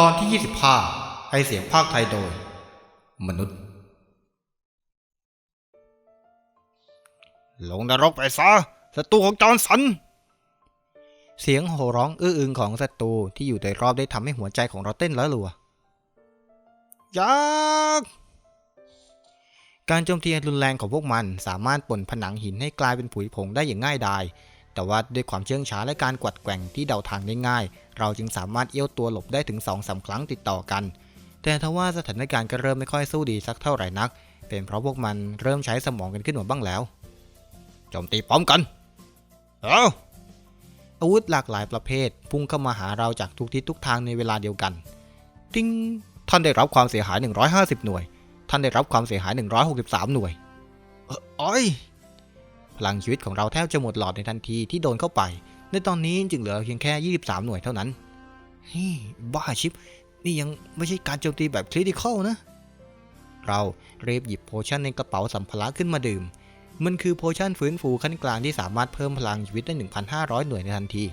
ตอนที่ 25ให้เสียงภาคไทยโดย มนุษย์ ลงนรกไปซะศัตรูของจอห์นสัน เสียงโห่ร้องอื้ออึงของศัตรูที่อยู่โดยรอบได้ทำให้หัวใจของเราเต้นละรัวยักษ์การโจมตีรุนแรงของพวกมันสามารถป่นผนังหินให้กลายเป็นผุยผงได้อย่างง่ายดาย แต่ว่าด้วยความเชื่องช้าและการกวัดแกว่งที่เดาทางได้ง่าย เราจึงสามารถเอี้ยวตัวหลบได้ถึง2อสาครั้งติดต่อกัน แต่ทว่าสถานการณ์ก็เริ่มไม่ค่อยสู้ดีสักเท่าไหร่นัก เป็นเพราะพวกมันเริ่มใช้สมองกันขึ้นมาบ้างแล้ว โจมตีพร้อมกัน เอาอาวุธหลากหลายประเภท พุ่งเข้ามาหาเราจากทุกทิศทุกทางในเวลาเดียวกัน ติ้ง ท่านได้รับความเสียหาย 150 หน่วย ท่านได้รับความเสียหาย 163 หน่วยเอ้ออ้อย พลังชีวิตของเราแทบจะหมดหลอดในทันทีที่โดนเข้าไป ในตอนนี้จึงเหลือเพียงแค่ 23 หน่วยเท่านั้นเฮ้บ้าชิป นี่ยังไม่ใช่การโจมตีแบบคริติคอลนะ เราเรีบหยิบโพชั่นในกระเป๋าสัมภาระขึ้นมาดื่ม มันคือโพชั่นฟื้นฟูขั้นกลางที่สามารถเพิ่มพลังชีวิตได้ 1,500 หน่วยในทันที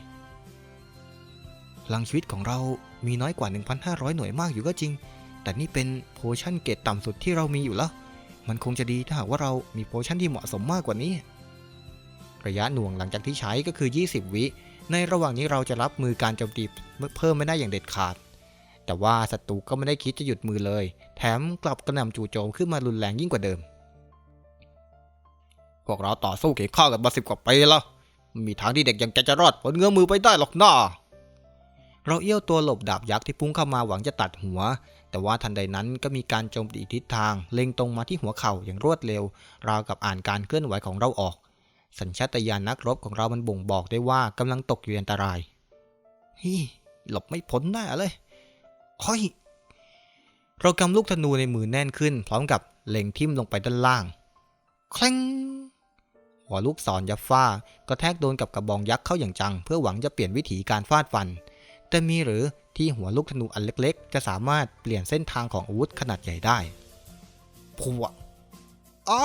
พลังชีวิตของเรามีน้อยกว่า 1,500 หน่วยมากอยู่ก็จริง แต่นี่เป็นโพชั่นเกรดต่ำสุดที่เรามีอยู่แล้ว มันคงจะดีถ้าหากว่าเรามีโพชั่นที่เหมาะสมมากกว่านี้ ระยะหน่วงหลังจากที่ใช้ก็คือ 20 วิ ในระหว่างนี้เราจะรับมือการโจมตีเพิ่มไม่ได้อย่างเด็ดขาด แต่ว่าศัตรูก็ไม่ได้คิดจะหยุดมือเลย แถมกลับกระหน่ำจู่โจมขึ้นมารุนแรงยิ่งกว่าเดิม พวกเราต่อสู้เขียงข้ากันมาสิบกว่าปีแล้วมีทางที่เด็กอย่างแกจะรอดพ้นเงื้อมือไปได้หรอกน้าเราเอี้ยวตัวหลบดาบยักษ์ที่พุ่งเข้ามาหวังจะตัดหัว แต่ว่าทันใดนั้นก็มีการโจมตีทิศทาง เล็งตรงมาที่หัวเข่าอย่างรวดเร็ว ราวกับอ่านการเคลื่อนไหวของเราออก สัญชาตญาณนักรบของเรามันบ่งบอกได้ว่ากำลังตกอยู่ในอันตรายฮีหลบไม่พ้นแน่เลยเฮ้ยเรากำลูกธนูในมือแน่นขึ้น พร้อมกับเล็งทิ่มลงไปด้านล่างคลังหัวลูกศรยับฟ้ากระแทกโดนกับกระบองยักษ์เข้าอย่างจัง เพื่อหวังจะเปลี่ยนวิถีการฟาดฟัน แต่มีหรือที่หัวลูกธนูอันเล็กๆ จะสามารถเปลี่ยนเส้นทางของอาวุธขนาดใหญ่ได้พัวอ้า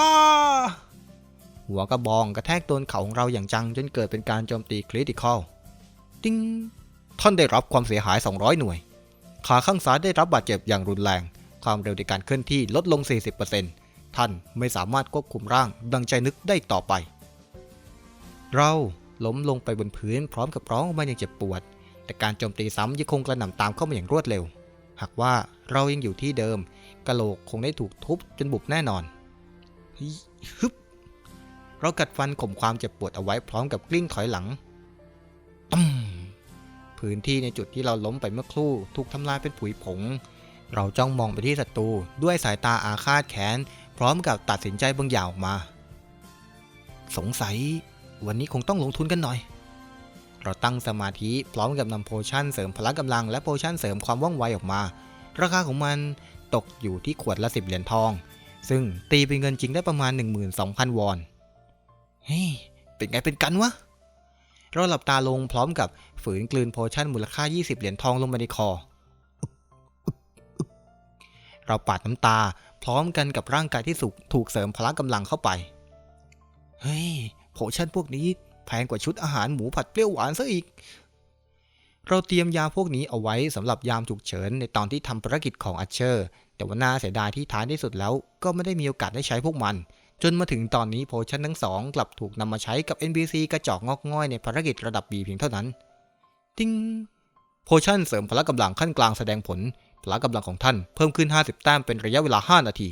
หัวกระบองกระแทกโดนเข่าของเราอย่างจังจนเกิดเป็นการโจมตีคริติคอลติ้งท่านได้รับความเสียหาย 200 หน่วย ขาข้างซ้ายได้รับบาดเจ็บอย่างรุนแรง ความเร็วในการเคลื่อนที่ลดลง 40%ท่านไม่สามารถควบคุมร่างดังใจนึกได้ต่อไป เราล้มลงไปบนพื้นพร้อมกับร้องออกมาอย่างเจ็บปวด แต่การโจมตีซ้ำยังคงกระหน่ำตามเข้ามาอย่างรวดเร็ว หากว่าเรายังอยู่ที่เดิมกะโหลกคงได้ถูกทุบจนบุบแน่นอนฮึบ เรากัดฟันข่มความเจ็บปวดเอาไว้พร้อมกับกลิ้งถอยหลังตั้มพื้นที่ในจุดที่เราล้มไปเมื่อครู่ ถูกทำลายเป็นผุยผง เราจ้องมองไปที่ศัตรูด้วยสายตาอาฆาตแค้นพร้อมกับตัดสินใจบางอย่างออกมา สงสัย วันนี้คงต้องลงทุนกันหน่อย เราตั้งสมาธิพร้อมกับนำโพชั่นเสริมพละกำลังและโพชั่นเสริมความว่องไวออกมา ราคาของมันตกอยู่ที่ขวดละ 10 เหรียญทอง ซึ่งตีเป็นเงินจริงได้ประมาณ 12,000 วอน เฮ้ยเป็นไงเป็นกันวะเราหลับตาลงพร้อมกับฝืนกลืนโพชั่นมูลค่า 20 เหรียญทองลงไปในคอ เราปาดน้ำตาพร้อมกันกับร่างกายที่สุกถูกเสริมพละกำลังเข้าไป เฮ้ยโพชั่นพวกนี้แพงกว่าชุดอาหารหมูผัดเปรี้ยวหวานซะอีก เราเตรียมยาพวกนี้เอาไว้สำหรับยามฉุกเฉินในตอนที่ทำภารกิจของอัชเชอร์ แต่ว่าน่าเสียดายที่ท้ายที่สุดแล้วก็ไม่ได้มีโอกาสได้ใช้พวกมัน จนมาถึงตอนนี้โพชั่นทั้งสองกลับถูกนำมาใช้กับ NPC กระจอกงอกง่อยในภารกิจระดับ B เพียงเท่านั้น ติ้งโพชั่นเสริมพละกำลังขั้นกลางแสดงผล พละกำลังของท่านเพิ่มขึ้น 50 แต้มเป็นระยะเวลา 5 นาที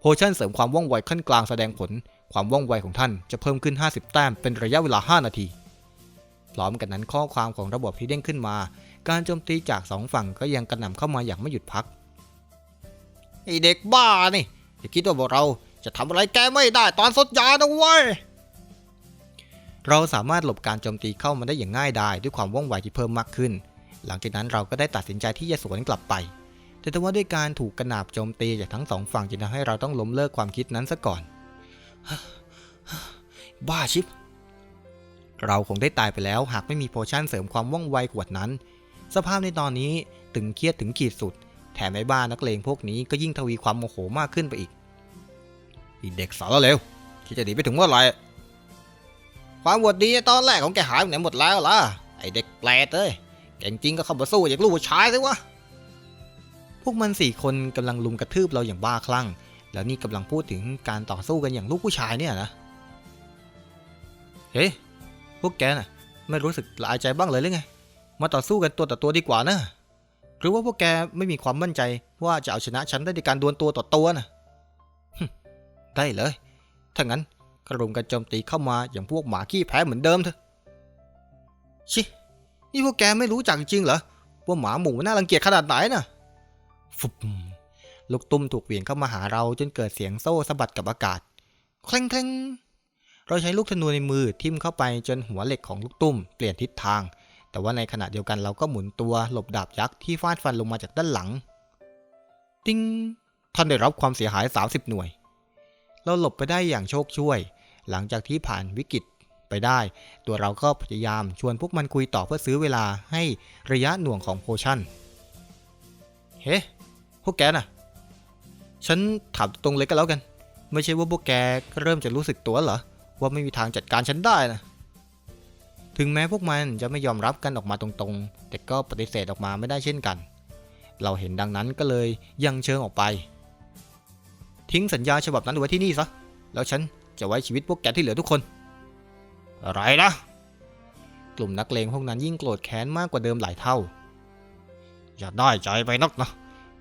โพชั่นเสริมความว่องไวขั้นกลางแสดงผล ความว่องไวของท่านจะเพิ่มขึ้น 50 แต้มเป็นระยะเวลา 5 นาที พร้อมกันนั้นข้อความของระบบที่เด้งขึ้นมา การโจมตีจากสองฝั่งก็ยังกระหน่ำเข้ามาอย่างไม่หยุดพักไอเด็กบ้านี่อย่าคิดว่าพวกเรา จะทำอะไรแกไม่ได้ตอนสดยานะเว้ยเราสามารถหลบการโจมตีเข้ามาได้อย่างง่ายดายด้วยความว่องไวที่เพิ่มมากขึ้น หลังจากนั้นเราก็ได้ตัดสินใจที่จะสวนกลับไป แต่ทว่าด้วยการถูกกระหนาบโจมตีจากทั้งสองฝั่งจึงทำให้เราต้องล้มเลิกความคิดนั้นซะก่อน บ้าชิบ เราคงได้ตายไปแล้วหากไม่มีโพชั่นเสริมความว่องไวขวดนั้น สภาพในตอนนี้ตึงเครียดถึงขีดสุด แถมไอ้บ้านักเลงพวกนี้ก็ยิ่งทวีความโมโหมากขึ้นไปอีก อีเด็กสารเลวคิดจะหนีไปถึงเมื่อไหร่ความหวดดีตอนแรกของแกหายไปไหนหมดแล้วล่ะไอเด็กแปลดเอ้ยเก่งจริงก็เข้ามาสู้อย่างลูกผู้ชายสิวะพวกมันสี่คนกำลังลุมกระทืบเราอย่างบ้าคลั่ง แล้วนี่กำลังพูดถึงการต่อสู้กันอย่างลูกผู้ชายเนี่ยนะเฮ้ยพวกแกน่ะ ไม่รู้สึกละอายใจบ้างเลยหรือไงมาต่อสู้กันตัวต่อตัวดีกว่านะหรือว่าพวกแกไม่มีความมั่นใจว่าจะเอาชนะฉันได้ในการดวลตัวต่อตัวนะ ได้เลย ถ้างั้นก็รุมกันโจมตีเข้ามาอย่างพวกหมาขี้แพ้เหมือนเดิมเถอะ ชิ นี่พวกแกไม่รู้จักจริงเหรอ ว่าหมาหมูน่ารังเกียจขนาดไหนน่ะ ฟุบลูกตุ้มถูกเหวี่ยงเข้ามาหาเราจนเกิดเสียงโซ่สะบัดกับอากาศ เคล้งเคล้งเราใช้ลูกธนูในมือทิ่มเข้าไปจนหัวเหล็กของลูกตุ้มเปลี่ยนทิศทาง แต่ว่าในขณะเดียวกันเราก็หมุนตัวหลบดาบยักษ์ที่ฟาดฟันลงมาจากด้านหลัง ติ้งท่านได้รับความเสียหาย 30 หน่วย เราหลบไปได้อย่างโชคช่วย หลังจากที่ผ่านวิกฤตไปได้ ตัวเราก็พยายามชวนพวกมันคุยต่อเพื่อซื้อเวลาให้ระยะหน่วงของโพชั่น เฮ้ พวกแกน่ะ ฉันถามตรงๆเลยก็แล้วกัน ไม่ใช่ว่าพวกแกเริ่มจะรู้สึกตัวเหรอ ว่าไม่มีทางจัดการฉันได้นะถึงแม้พวกมันจะไม่ยอมรับกันออกมาตรงๆ แต่ก็ปฏิเสธออกมาไม่ได้เช่นกัน เราเห็นดังนั้นก็เลยยังเชิงออกไป ทิ้งสัญญาฉบับนั้นไว้ที่นี่ซะ แล้วฉันจะไว้ชีวิตพวกแกที่เหลือทุกคน อะไรนะ กลุ่มนักเลงพวกนั้นยิ่งโกรธแค้นมากกว่าเดิมหลายเท่า อย่าได้ใจไปนักนะ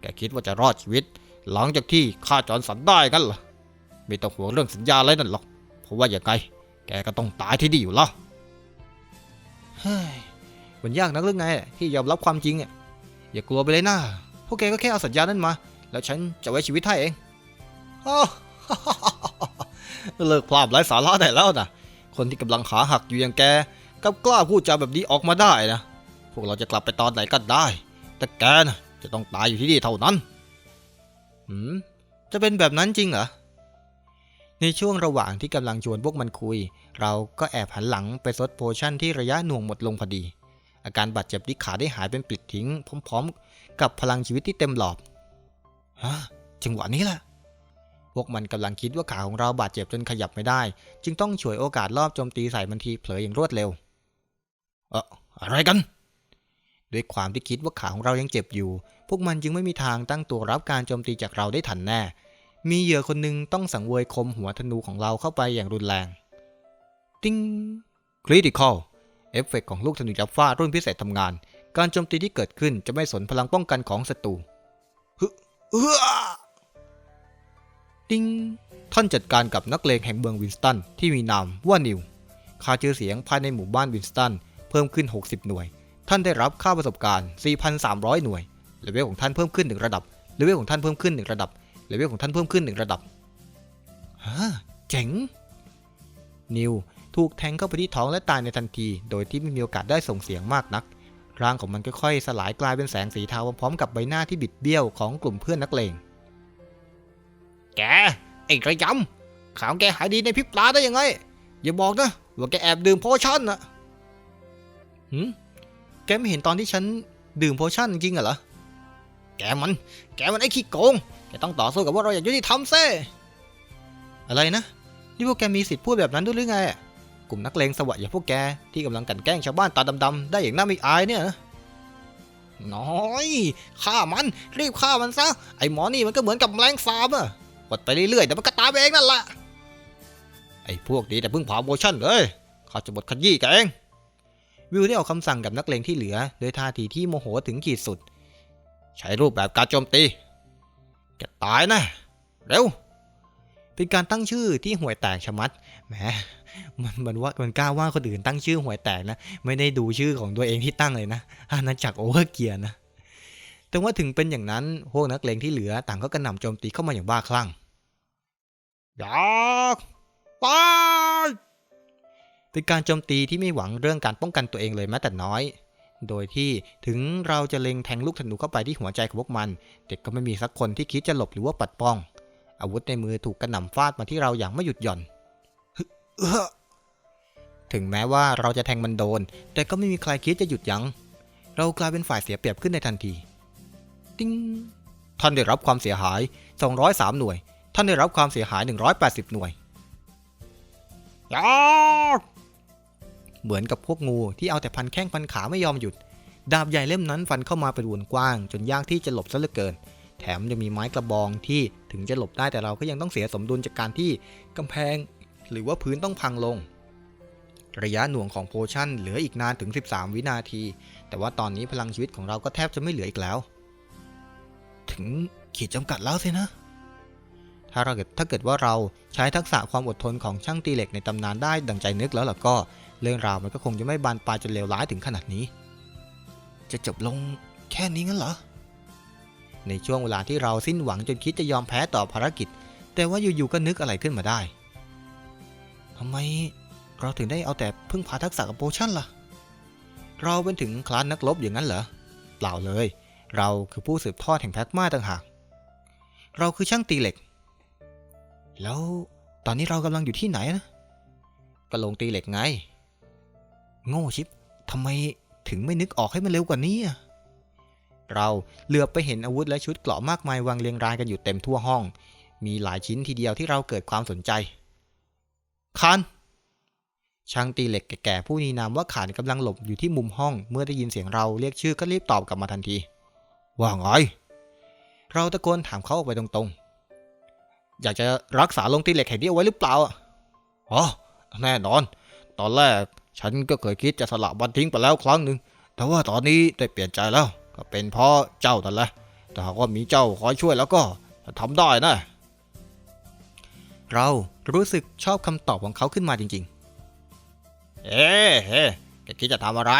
แกคิดว่าจะรอดชีวิต หลังจากที่ฆ่าจอนสันได้กันเหรอ ไม่ต้องห่วงเรื่องสัญญาอะไรนั่นหรอก เพราะว่าอย่างไงแกก็ต้องตายที่ดีอยู่แล้วเฮ้ยมันยากนักเรื่องไงที่ยอมรับความจริงอะ อย่ากลัวไปเลยนะพวกแกก็แค่เอาสัญญานั้นมา แล้วฉันจะไว้ชีวิตให้เอง เลิกพลาดไร้สาระได้แล้วนะคนที่กำลังขาหักอยู่อย่างแกกับกล้าพูดจาแบบนี้ออกมาได้นะ พวกเราจะกลับไปตอนไหนก็ได้ แต่แกนะจะต้องตายอยู่ที่นี่เท่านั้นหืมจะเป็นแบบนั้นจริงเหรอ ในช่วงระหว่างที่กำลังชวนพวกมันคุย เราก็แอบหันหลังไปซดโพชั่นที่ระยะหน่วงหมดลงพอดี อาการบาดเจ็บที่ขาได้หายเป็นปลิดทิ้ง พร้อม ๆ กับพลังชีวิตที่เต็มหลอดฮะจังหวะนี้แหละ พวกมันกำลังคิดว่าขาของเราบาดเจ็บจนขยับไม่ได้ จึงต้องฉวยโอกาสรอบโจมตีใส่มันทีเผลออย่างรวดเร็ว เอออะไรกัน ด้วยความที่คิดว่าขาของเรายังเจ็บอยู่ พวกมันจึงไม่มีทางตั้งตัวรับการโจมตีจากเราได้ทันแน่ มีเหยื่อคนหนึ่งต้องสังเวยคมหัวธนูของเราเข้าไปอย่างรุนแรง ติ้งคริติคอลเอฟเฟกของลูกธนูจับฟ้ารุ่นพิเศษทำงาน การโจมตีที่เกิดขึ้นจะไม่สนพลังป้องกันของศัตรูฮึเอื้อ ติ้งท่านจัดการกับนักเลงแห่งเมืองวินสตันที่มีนามว่านิวค่าชื่อเสียงภายในหมู่บ้านวินสตันเพิ่มขึ้น 60 หน่วย ท่านได้รับค่าประสบการณ์ 4,300 หน่วยเลเวลของท่านเพิ่มขึ้นหนึ่งระดับเลเวลของท่านเพิ่มขึ้นหนึ่งระดับเลเวลของท่านเพิ่มขึ้นหนึ่งระดับฮะเจ๋ง นิวถูกแทงเข้าไปที่ท้องและตายในทันที โดยที่ไม่มีโอกาสได้ส่งเสียงมากนัก ร่างของมันค่อยๆ สลายกลายเป็นแสงสีเทาพร้อมกับใบหน้าที่บิดเบี้ยวของกลุ่มเพื่อนนักเลง แกไอ้ระยำข่าวแกหายดีในพริบตาได้ยังไง อย่าบอกนะ ว่าแกแอบดื่มโพชั่นนะหืมแกไม่เห็นตอนที่ฉันดื่มโพชั่นจริงเหรอ แกมัน แกมันไอ้ขี้โกง แกต้องต่อสู้กับว่าเราอยางยุติธรรมเซ่อะไรนะ นี่พวกแกมีสิทธิ์พูดแบบนั้นด้วยหรือไง กลุ่มนักเลงสวัสดิ์อย่างพวกแกที่กำลังกันแกล้งชาวบ้านตาดำๆได้อย่างน่าม่อายเนี่ยนะน้อยฆ่ามันรีบฆ่ามันซะไอ้หมอนี่มันก็เหมือนกับแมลงสาบอะ กดไปเรื่อยๆแต่มันก็ตายไปเองนั่นแหละไอ้พวกนี้แต่เพิ่งเผาโมชั่นเลยเขาจะบดขยี้แกเองวิวได้ออกคำสั่งกับนักเลงที่เหลือโดยท่าทีที่โมโหถึงขีดสุด ใช้รูปแบบการโจมตีแกตายนะ เร็ว เป็นการตั้งชื่อที่ห่วยแตกชะมัดแหมมันมันว่ามันกล้าว่าคนอื่นตั้งชื่อห่วยแตกนะ ไม่ได้ดูชื่อของตัวเองที่ตั้งเลยนะอาณาจักรโอเวอร์เกียร์นะ แต่ว่าถึงเป็นอย่างนั้นพวกนักเลงที่เหลือต่างก็กระหน่ำโจมตีเข้ามาอย่างบ้าคลั่งอยากตายเป็นการโจมตีที่ไม่หวังเรื่องการป้องกันตัวเองเลยแม้แต่น้อย โดยที่ถึงเราจะเล็งแทงลูกธนูเข้าไปที่หัวใจของพวกมันแต่ก็ไม่มีสักคนที่คิดจะหลบหรือว่าปัดป้อง อาวุธในมือถูกกระหน่ำฟาดมาที่เราอย่างไม่หยุดหย่อนฮึเอื้อถึงแม้ว่าเราจะแทงมันโดน แต่ก็ไม่มีใครคิดจะหยุดยัง้ง เรากลายเป็นฝ่ายเสียเปรียบขึ้นในทันที ติ้งท่านได้รับความเสียหาย 203 หน่วย ท่านได้รับความเสียหาย 180 หน่วยยาเหมือนกับพวกงูที่เอาแต่พันแข้งพันขาไม่ยอมหยุด ดาบใหญ่เล่มนั้นฟันเข้ามาเป็นวงกว้าง จนยากที่จะหลบซะเหลือเกิน แถมยังมีไม้กระบองที่ถึงจะหลบได้แต่เราก็ยังต้องเสียสมดุลจากการที่กำแพง หรือว่าพื้นต้องพังลง ระยะหน่วงของโพชั่นเหลืออีกนานถึง 13 วินาที แต่ว่าตอนนี้พลังชีวิตของเราก็แทบจะไม่เหลืออีกแล้ว ถึงขีดจำกัดแล้วสินะ ถ้าเราเกิดถ้าเกิดว่าเราใช้ทักษะความอดทนของช่างตีเหล็กในตำนานได้ดังใจนึกแล้วล่ะก็ เรื่องราวมันก็คงจะไม่บานปลายจนเลวร้ายถึงขนาดนี้ จะจบลงแค่นี้งั้นเหรอ ในช่วงเวลาที่เราสิ้นหวังจนคิดจะยอมแพ้ต่อภารกิจ แต่ว่าอยู่ๆก็นึกอะไรขึ้นมาได้ทำไมเราถึงได้เอาแต่พึ่งพาทักษะกับโพชั่นล่ะ เราเป็นถึงคลาสนักรบอย่างนั้นเหรอ เปล่าเลย เราคือผู้สืบทอดแห่งแพ็กมาต่างหาก เราคือช่างตีเหล็ก แล้วตอนนี้เรากำลังอยู่ที่ไหนนะก็ลงตีเหล็กไง โง่ชิปทำไมถึงไม่นึกออกให้มันเร็วกว่านี้อะเราเหลือบไปเห็นอาวุธและชุดเกราะมากมายวางเรียงรายกันอยู่เต็มทั่วห้อง มีหลายชิ้นทีเดียวที่เราเกิดความสนใจคานช่างตีเหล็กแก่ๆผู้นี้นามว่าขานกำลังหลบอยู่ที่มุมห้อง เมื่อได้ยินเสียงเราเรียกชื่อก็รีบตอบกลับมาทันที ว่าไงเราตะโกนถามเขาออกไปตรงๆ อยากจะรักษาลงตีเหล็กแห่งนี้เอาไว้หรือเปล่าอะอ๋อแน่นอน ตอนแรกฉันก็เคยคิดจะสละบันทิ้งไปแล้วครั้งหนึ่ง แต่ว่าตอนนี้ได้เปลี่ยนใจแล้ว ก็เป็นเพราะเจ้านั่นแหละ แต่หากว่ามีเจ้าคอยช่วยแล้วก็ทำได้นะ เรารู้สึกชอบคำตอบของเขาขึ้นมาจริง ๆ เอ๊ะเฮ้แกคิดจะทำอะไร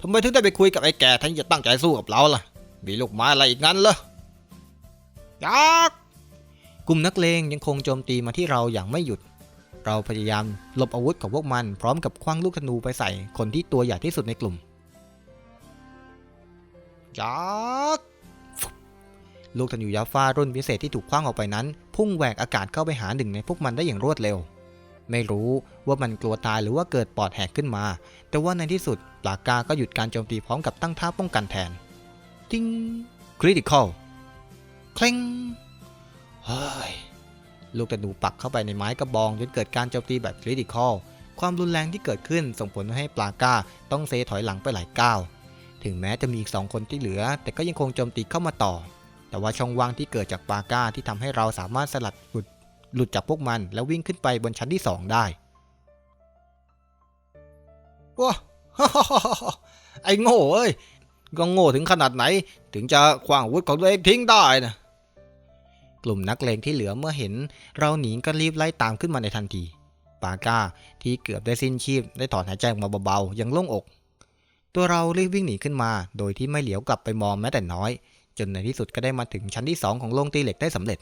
ทำไมถึงได้ไปคุยกับไอ้แก่ทนที่จะตั้งใจสู้กับเราล่ะ มีลูกไม้อะไรอีกงั้นเหรอยักกลุ่มนักเลงยังคงโจมตีมาที่เราอย่างไม่หยุด เราพยายามหลบอาวุธของพวกมันพร้อมกับคว้างลูกธนูไปใส่คนที่ตัวใหญ่ที่สุดในกลุ่มยักษ์ลูกธนูยาฟ้ารุ่นพิเศษที่ถูกคว้างออกไปนั้น พุ่งแหวกอากาศเข้าไปหาหนึ่งในพวกมันได้อย่างรวดเร็ว ไม่รู้ว่ามันกลัวตายหรือว่าเกิดปอดแหกขึ้นมา แต่ว่าในที่สุดปลากาก็หยุดการโจมตีพร้อมกับตั้งท่าป้องกันแทน ติ้งคริติคอลคล้งเฮ้ยลูกธนูปักเข้าไปในไม้กระบองจนเกิดการโจมตีแบบคริติคอลความรุนแรงที่เกิดขึ้นส่งผลให้ปลากาต้องเซถอยหลังไปหลายก้าวถึงแม้จะมีอีกสองคนที่เหลือ แต่ก็ยังคงโจมตีเข้ามาต่อ แต่ว่าช่องว่างที่เกิดจากปลาก้าที่ทำให้เราสามารถสลัดหลุดหลุดจากพวกมันแล้ววิ่งขึ้นไปบนชั้นที่สองได้ว้าไอ้โง่เอ้ย ก็โง่ถึงขนาดไหน ถึงจะขว้างอาวุธของตัวเองทิ้งได้นะกลุ่มนักเลงที่เหลือเมื่อเห็น เราหนีก็รีบไล่ตามขึ้นมาในทันทีปาก้าที่เกือบได้สิ้นชีพได้ถอนหายใจออกมาเบาๆยังโล่งอก ตัวเรารีบวิ่งหนีขึ้นมา โดยที่ไม่เหลียวกลับไปมองแม้แต่น้อย จนในที่สุดก็ได้มาถึงชั้นที่ 2 ของโรงตีเหล็กได้สำเร็จ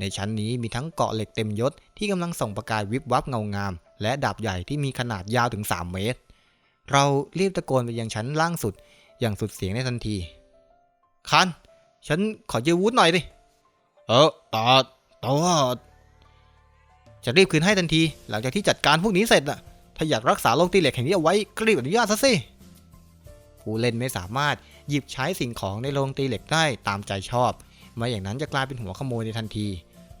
ในชั้นนี้มีทั้งเกาะเหล็กเต็มยศที่กำลังส่องประกายวิบวับเงางาม และดาบใหญ่ที่มีขนาดยาวถึง 3 เมตร เรารีบตะโกนไปยังชั้นล่างสุด อย่างสุดเสียงในทันทีคันฉันขอยืมวุธหน่อยดิ เออต่แต่ว่าจะรีบคืนให้ทันที หลังจากที่จัดการพวกนี้เสร็จน่ะ ถ้าอยากรักษาโรงตีเหล็กแห่งนี้เอาไว้ก็รีบอนุญาตซะสิ ผู้เล่นไม่สามารถหยิบใช้สิ่งของในโรงตีเหล็กได้ตามใจชอบไม่อย่างนั้นจะกลายเป็นหัวขโมยในทันที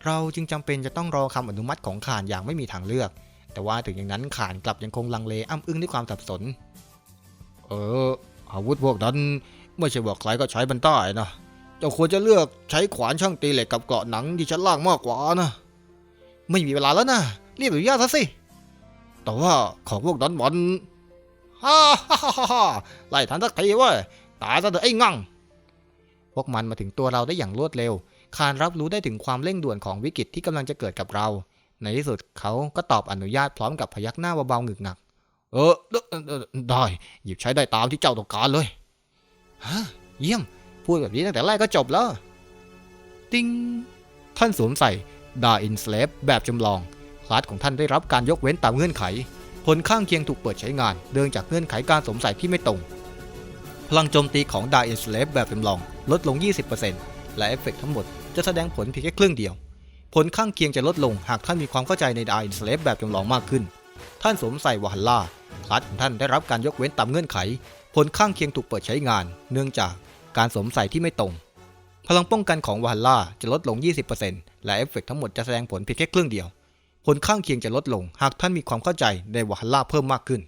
เราจึงจำเป็นจะต้องรอคำอนุมัติของข่านอย่างไม่มีทางเลือก แต่ว่าถึงอย่างนั้นข่านกลับยังคงลังเลอ้ำอึ้งด้วยความสับสน เออ อาวุธพวกนั้นไม่ใช่ว่าใครก็ใช้มันได้นะเจ้าควรจะเลือกใช้ขวานช่างตีเหล็กกับเกราะหนังที่ชั้นล่างมากกว่านะ ไม่มีเวลาแล้วนะรีบอนุญาตซะสิ แต่ว่าของพวกนั้นมันฮ่าฮ่าฮ่าฮ่าไล่ทันสักทีเว้ยตายซะเถอะไอ้งั่งพวกมันมาถึงตัวเราได้อย่างรวดเร็ว คานรับรู้ได้ถึงความเร่งด่วนของวิกฤตที่กำลังจะเกิดกับเรา ในที่สุดเขาก็ตอบอนุญาตพร้อมกับพยักหน้าเบาๆหงึกหนัก เออได้ หยิบใช้ได้ตามที่เจ้าต้องการเลยฮะเยี่ยม พูดแบบนี้ตั้งแต่แรกก็จบแล้ว ติ้งท่านสวมใส่ดาอินสเลฟแบบจำลอง คลาสของท่านได้รับการยกเว้นตามเงื่อนไข ผลข้างเคียงถูกเปิดใช้งานเนื่องจากเงื่อนไขการสวมใส่ที่ไม่ตรง พลังโจมตีของดาอินสเลฟแบบจำลอง ลดลง 20%และเอฟเฟกต์ทั้งหมดจะแสดงผลเพียงแค่ครึ่งเดียว ผลข้างเคียงจะลดลงหากท่านมีความเข้าใจในดาอินสเลฟแบบจำลองมากขึ้น ท่านสวมใส่วาฮัลล่าคลาสของท่านได้รับการยกเว้นตามเงื่อนไข ผลข้างเคียงถูกเปิดใช้งาน เนื่องจากการสวมใส่ที่ไม่ตรง พลังป้องกันของวาฮัลลาจะลดลง 20%และเอฟเฟกต์ทั้งหมดจะแสดงผลเพียงแค่ครึ่งเดียว ผลข้างเคียงจะลดลง หากท่านมีความเข้าใจในวาฮัลลาเพิ่มมากขึ้น